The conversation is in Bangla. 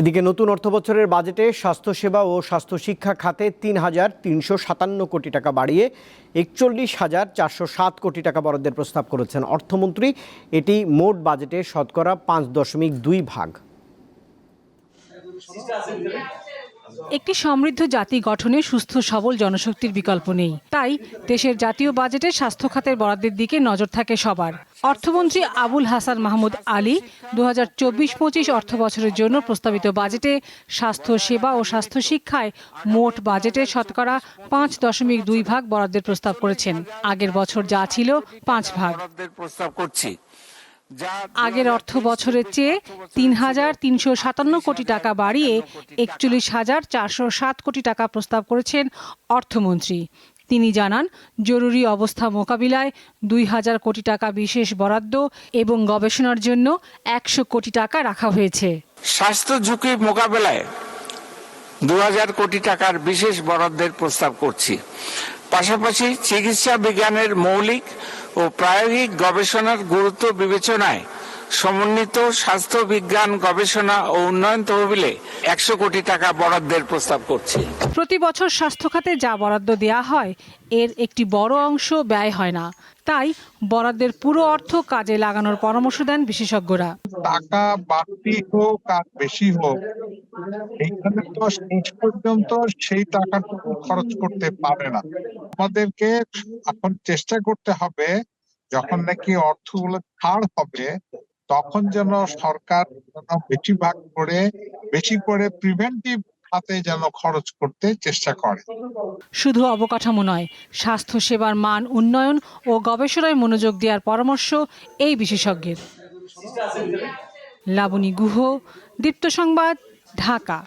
এদিকে নতুন অর্থবছরের বাজেটে স্বাস্থ্যসেবা ও স্বাস্থ্য শিক্ষা খাতে তিন হাজার তিনশো সাতান্ন কোটি টাকা বাড়িয়ে একচল্লিশ হাজার চারশো সাত কোটি টাকা বরাদ্দের প্রস্তাব করেছেন অর্থমন্ত্রী। এটি মোট বাজেটে শতকরা পাঁচ দশমিক দুই ভাগ। একটি সমৃদ্ধ জাতি গঠনে সুস্থ, সবল জনশক্তির বিকল্প নেই। তাই দেশের জাতীয় বাজেটে স্বাস্থ্য খাতের বরাদ্দের দিকে নজর থাকে সবার। অর্থমন্ত্রী আবুল হাসান মাহমুদ আলী দু হাজার চব্বিশ পঁচিশ অর্থ বছরের জন্য প্রস্তাবিত বাজেটে স্বাস্থ্য সেবা ও স্বাস্থ্য শিক্ষায় মোট বাজেটের শতকরা পাঁচ দশমিক দুই ভাগ বরাদ্দের প্রস্তাব করেছেন। আগের বছর যা ছিল পাঁচ ভাগ। প্রস্তাব করছি। আগের অর্থ বছরের চেয়ে তিন হাজার তিনশো সাতান্ন কোটি টাকা বাড়িয়ে একচল্লিশ হাজার চারশো সাত কোটি টাকা প্রস্তাব করেছেন অর্থমন্ত্রী। তিনি জানান জরুরি অবস্থা মোকাবিলায় দুই হাজার কোটি টাকা বিশেষ বরাদ্দ এবং গবেষণার জন্য একশো কোটি টাকা রাখা হয়েছে। স্বাস্থ্য ঝুঁকি মোকাবেলায় দু হাজার কোটি টাকার বিশেষ বরাদ্দের প্রস্তাব করছি। পাশাপাশি চিকিৎসা বিজ্ঞানের মৌলিক ও প্রায়োগিক গবেষণার গুরুত্ব বিবেচনায় সমন্বিত স্বাস্থ্য বিজ্ঞান গবেষণা ও উন্নয়ন তহবিলে একশো কোটি টাকা বরাদ্দের প্রস্তাব করছি। প্রতি বছর স্বাস্থ্য খাতে যা বরাদ্দ দেয়া হয় এর একটি বড় অংশ ব্যয় হয় না। তাই বরাদ্দের পুরো অর্থ কাজে লাগানোর পরামর্শ দেন বিশেষজ্ঞরা। টাকা বাড়তি হোক আর বেশি হোক এইখানে তো শেষ পর্যন্ত সেই টাকাটুকু খরচ করতে পারে না। আমাদেরকে এখন চেষ্টা করতে হবে, যখন নাকি অর্থগুলো ছাড় হবে, তখন যেন সরকার যেন বেশিরভাগ করে, বেশি করে প্রিভেন্টিভ খাতে যেন খরচ করতে চেষ্টা করে। শুধু অবকাঠামো নয় স্বাস্থ্য সেবার মান উন্নয়ন ও গবেষণায় মনোযোগ দেওয়ার পরামর্শ এই বিশেষজ্ঞের। লাবণী গুহ, দীপ্ত সংবাদ ঢাকা।